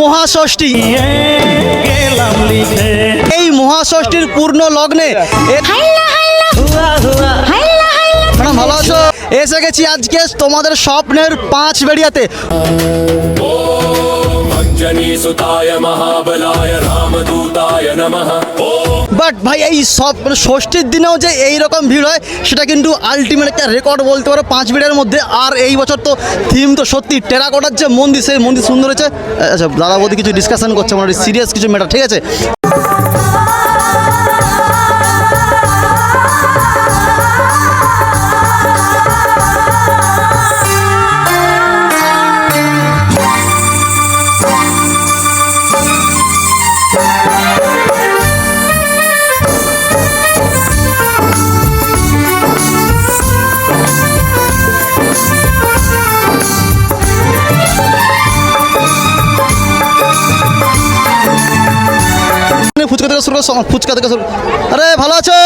মহাষষ্ঠী। এই মহাষষ্ঠীর পূর্ণ লগ্নে ভালো আছো? এসে গেছি আজকে তোমাদের স্বপ্নের পাঁচ বেড়িয়াতে। সুতায় মহাবলায় রামদূতায় নমঃ। বাট ভাই, এই সব মানে ষষ্ঠীর দিনেও যে এই রকম ভিড় হয়, সেটা কিন্তু আলটিমেট একটা রেকর্ড বলতে পারো পাঁচ মিনিটের মধ্যে। আর এই বছর তো থিম তো সত্যি টেরাকোটার যে মন্দির, সেই মন্দির সুন্দর হয়েছে। আচ্ছা দাদা বৌদি কিছু ডিসকাশন করছে মানে সিরিয়াস কিছু ম্যাটার ঠিক আছে? থেকে শুরু করে ফুচকা থেকে শুরু আরে ভালো আছো?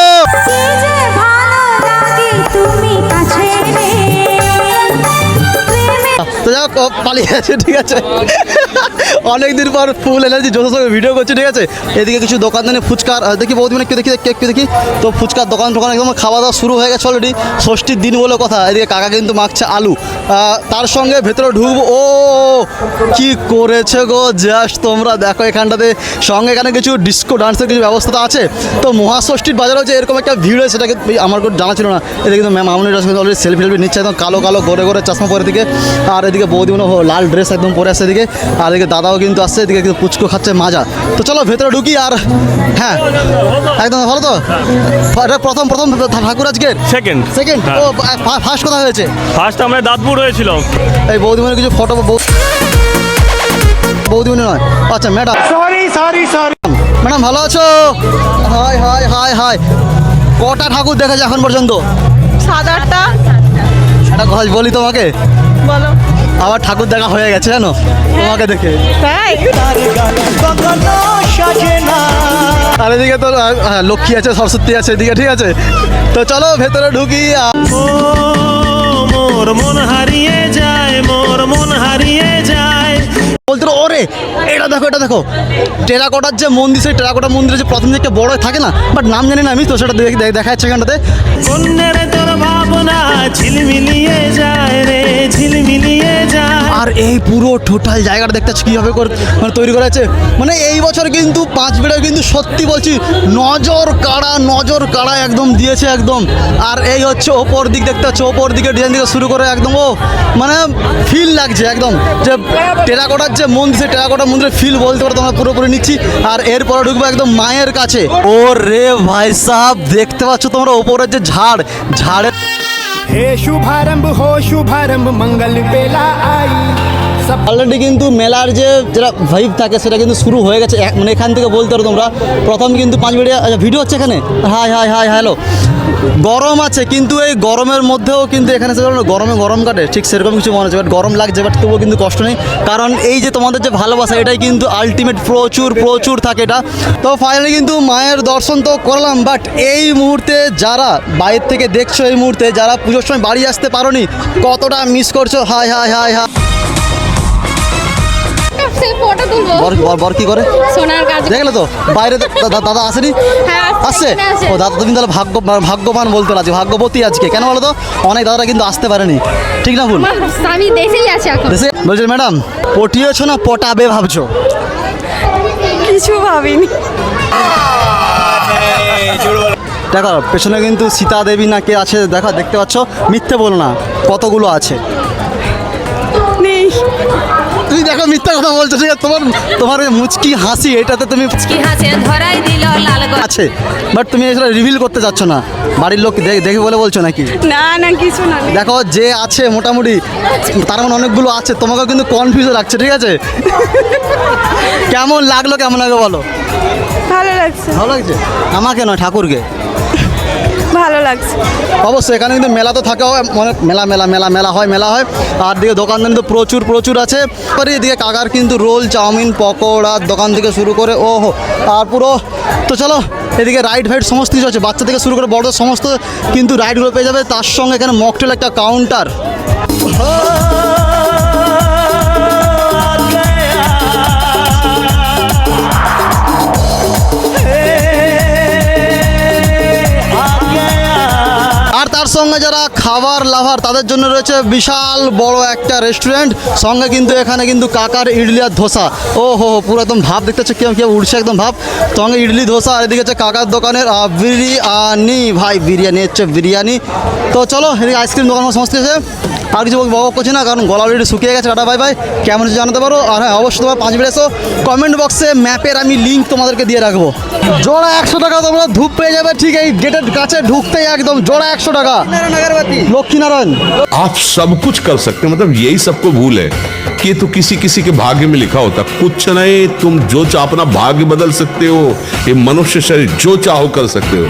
প্রেমে তো যাই হোক, ও পালিয়ে গেছে ঠিক আছে। অনেকদিন পর ফুল এনার্জি জোসের সঙ্গে ভিডিও করছে ঠিক আছে। এদিকে কিছু দোকানদানি ফুচকার দেখি বৌদি মানে দেখি একটু দেখি তো ফুচকার দোকান টোকান একদম খাওয়া দাওয়া শুরু হয়ে গেছে অলরেডি ষষ্ঠীর দিন বলে কথা এদিকে কাকা কিন্তু মাখছে আলু। তার সঙ্গে ভেতরে ঢুকবো ও কি করেছে গো জাস্ট তোমরা দেখো এখানটাতে। সঙ্গে এখানে কিছু ডিস্কো ডান্সের কিছু ব্যবস্থা আছে। তো মহাষষ্ঠীর বাজারেও যে এরকম একটা ভিড় হয় সেটা কিন্তু আমার জানা ছিল না। এদিকে কিন্তু ম্যাম কিন্তু অলরেডি সেলফি টেলফি নিচ্ছে একদম কালো কালো গোরে গোরে চশমা পরে দিকে। আর এদিকে বৌদি মনে লাল ড্রেস একদম পরে আসছে এদিকে আর এদিকে দাদাও কিন্তু আসছে এদিকে কিন্তু পুচকো খাচ্ছে মাজা। তো চলো ভেতরে ঢুকি আর হ্যাঁ একদম ভালো তো? এটা প্রথম প্রথম ঠাকুর আজকের সেকেন্ড সেকেন্ড হ্যাঁ। ও ফার্স্ট কথা হয়েছে? ফার্স্ট আমরা দাঁতপুর হয়েছিল এই বৌদিমণির কিছু ফটো বৌদিমণি নয় আচ্ছা madam sorry sorry sorry madam ভালো আছো? Hi hi hi hi. কটা ঠাকুর দেখেছে এখন পর্যন্ত? সাত আটটা। একটা কথা বলি তোমাকে। আবার ঠাকুর দেখা হয়ে গেছে জানো? তোমাকে দেখে। তাই? আর এদিকে তো হ্যাঁ, লক্ষ্মী আছে সরস্বতী আছে এদিকে ঠিক আছে? তো চলো ভেতরে ঢুকি মোর মন হারিয়ে যায় মোর মন হারিয়ে যায়। বলতে ওরে এটা দেখো এটা দেখো। টেরাকোটার যে মন্দির সেই টেরাকোটা মন্দিরে যে প্রথম দিকে বড় থাকে না বাট নাম জানি না আমি তো সেটা দেখে- যাচ্ছে এখানটাতে। কন্যের তোর ভাবনা ঝিলমিলিয়ে যায় রে ঝিলমিলিয়ে এই পুরো টোটাল জায়গাটা দেখতে পাচ্ছ কীভাবে করে মানে তৈরি করা আছে মানে এই বছর কিন্তু পাঁচ বেড়ে কিন্তু সত্যি বলছি, নজর কাড়া নজর কাড়া একদম দিয়েছে একদম। আর এই হচ্ছে ওপর দিক, দেখতে পাচ্ছ, ওপর দিকে ডিজাইন থেকে শুরু করে একদম, ও মানে ফিল লাগছে একদম। যে টেরাকোটার যে মন্দির, সেই টেরাকোটা মন্দিরের ফিল বলতে পারো তোমরা পুরোপুরি নিচ্ছি। আর এরপরে ঢুকবো একদম মায়ের কাছে। ও রে ভাই সাহেব, দেখতে পাচ্ছ তোমরা ওপরের যে ঝাড়, ঝাড়ের हे शुभारंभ हो शुभारंभ मंगल बेला आई। অলরেডি কিন্তু মেলার যে যেটা ভাইব থাকে সেটা কিন্তু শুরু হয়ে গেছে। মানে এখান থেকে বলতে পারো তোমরা, প্রথম কিন্তু পাঁচ মিনিট আচ্ছা ভিডিও হচ্ছে এখানে? হাই হাই হাই হ্যালো গরম আছে, কিন্তু এই গরমের মধ্যেও কিন্তু এখানে সে গরমে গরম কাটে। ঠিক সেরকম কিছু মনে হচ্ছে বাট গরম লাগছে বাট তবুও কিন্তু কষ্ট নেই। কারণ এই যে তোমাদের যে ভালোবাসা, এটাই কিন্তু আলটিমেট প্রচুর প্রচুর থাকে এটা। তো ফাইনালি কিন্তু মায়ের দর্শন তো করলাম বাট এই মুহূর্তে যারা বাইরে থেকে দেখছ এই মুহূর্তে, যারা পুজোর সময় বাড়ি আসতে পারোনি, কতটা মিস করছ? Hi hi hi hi photo তুলবো। বর বর- বর কি করে? সোনার কাজ দেখলে তো বাইরে দাদা আসেনি? হ্যাঁ, আসছে। ও দাদা তুমি তাহলে ভাগ্য ভাগ্যবান বলতে আজকে ভাগ্যবতী আজকে। কেন বলো তো? অনেক দাদারা কিন্তু আসতে পারেনি। ঠিক না ভুল? আমার স্বামী দেশেই আছে এখন। দেশে ম্যাডাম পটিয়েছো না পটাবে ভাবছ? কিছু ভাবিনি। দেখো পেছনে কিন্তু সীতা দেবী না কে আছে দেখা দেখতে পাচ্ছ? মিথ্যে বলো না কতগুলো আছে? তুমি দেখো মিথ্যা কথা বলছো ঠিক আছে? তোমার তোমার এই মুচকি হাসি এটাতে তুমি কি হাসে ধরাই দিল লাল গো আছে বাট তুমি এসব রিভিল করতে যাচ্ছ না। বাড়ির লোক দে- দেখে বলে বলছো নাকি? না না কিছু না। দেখো যে আছে মোটামুটি তার মানে অনেকগুলো আছে তোমাকেও কিন্তু কনফিউজ লাগছে ঠিক আছে? কেমন লাগল কেমন লাগে বলো? ভালো লাগছে। ভালো লাগছে? আমাকে নয় ঠাকুরকে। ভালো লাগছে। অবশ্যই, এখানে কিন্তু মেলা তো থাকে মেলা মেলা মেলা মেলা হয় মেলা হয়। আর দিকে দোকানদার কিন্তু প্রচুর প্রচুর আছে। আর এদিকে কাকার কিন্তু রোল, চাউমিন, পকোড়া দোকান থেকে শুরু করে ও হো আর পুরো, তো চলো, এদিকে রাইড ফাইড সমস্ত কিছু আছে। বাচ্চা থেকে শুরু করে বড় সমস্ত কিন্তু রাইডগুলো পেয়ে যাবে। তার সঙ্গে এখানে মকটেল একটা কাউন্টার সঙ্গে যারা খাবার লাভার, তাদের জন্য রয়েছে বিশাল বড় একটা রেস্টুরেন্ট সঙ্গে কিন্তু এখানে কিন্তু কাকার ইডলি আর ধোসা। ও হো হো, পুরো একদম ভাব দেখতে হচ্ছে, কেউ কেউ উঠছে একদম ভাব। সঙ্গে ইডলি, ধোসা, আর এদিকে হচ্ছে কাকার দোকানের বিরিয়ানি। ভাই, বিরিয়ানি হচ্ছে বিরিয়ানি। তো চলো, এদিকে আইসক্রিম দোকান সমস্ত আছে। আর কিছু বক করছি না, কারণ গলা অলরেডি শুকিয়ে গেছে। টাটা বাই বাই কেমন জানাতে পারো? আর হ্যাঁ অবশ্যই তোমার পাঁচ এসো। কমেন্ট বক্সে ম্যাপের আমি লিঙ্ক তোমাদেরকে দিয়ে রাখব। জোড়া একশো টাকা তোমরা ধূপ পেয়ে যাবে ঠিক এই গেটের কাছে ঢুকতেই একদম জোড়া একশো টাকা লক্ষ্মীনারায়ণ आप सब कुछ कर सकते हैं मतलब यही सबको भूल है कि ये तो किसी किसी के भाग्य में लिखा होता कुछ नहीं तुम जो चाहो अपना भाग्य बदल सकते हो ये मनुष्य शरीर जो चाहो कर सकते हो